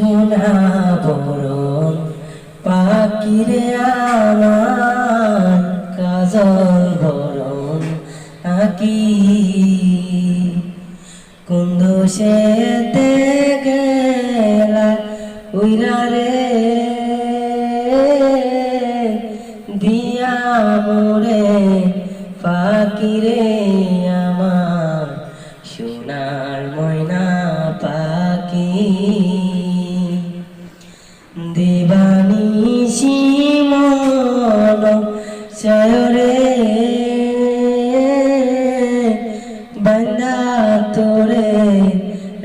সোনা বরণ পাখিরে আমার কাজল বরণ আকি। কুন্দু সে গেলা উইরা রে, দিয়া মোরে পাখিরে আমার সোনার ময়না পাখি। তোরে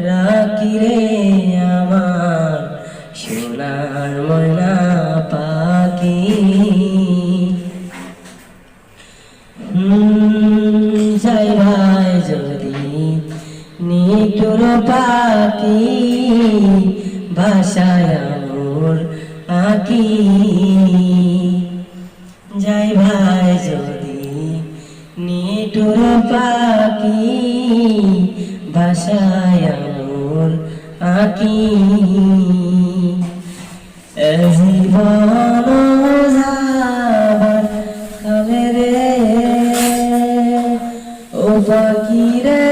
রাখি রে আমার সোনার ময়না পাখি। যাই ভাই, যদি নিটুর পাখি ভাষায় মোর আঁকি। যাই ভাই, যদি নিটুর পাখি মোর আঁকি। জীবন কালে রে ও পাখি রে।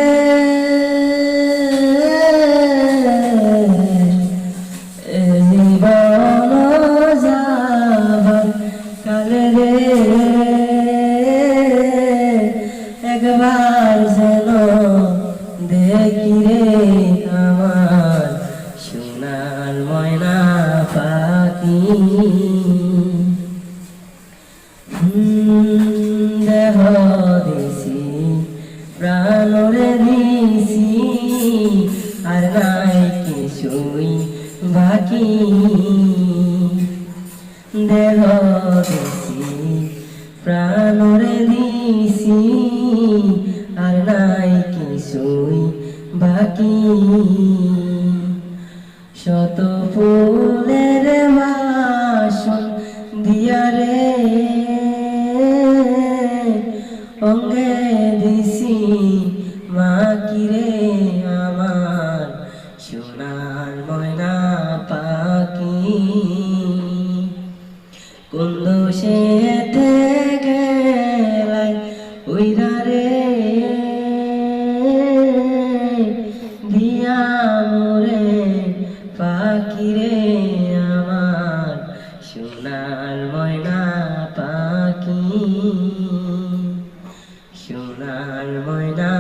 জীবন দেহ দিছি, প্রাণরে দিছি আর নাই কিছুই বাকি। দেহ দিছি, প্রাণরে দিছি আর নাই কিছুই বাকি। শত ফুলের মাসন দিয়া অঙ্গে দিছি মা কিরে আমার, সোনার ময়না পাখি। কুন্দ সে গেলাই উইরা রে। দিয়া মোরে ময়না পাখি সোনার ময়না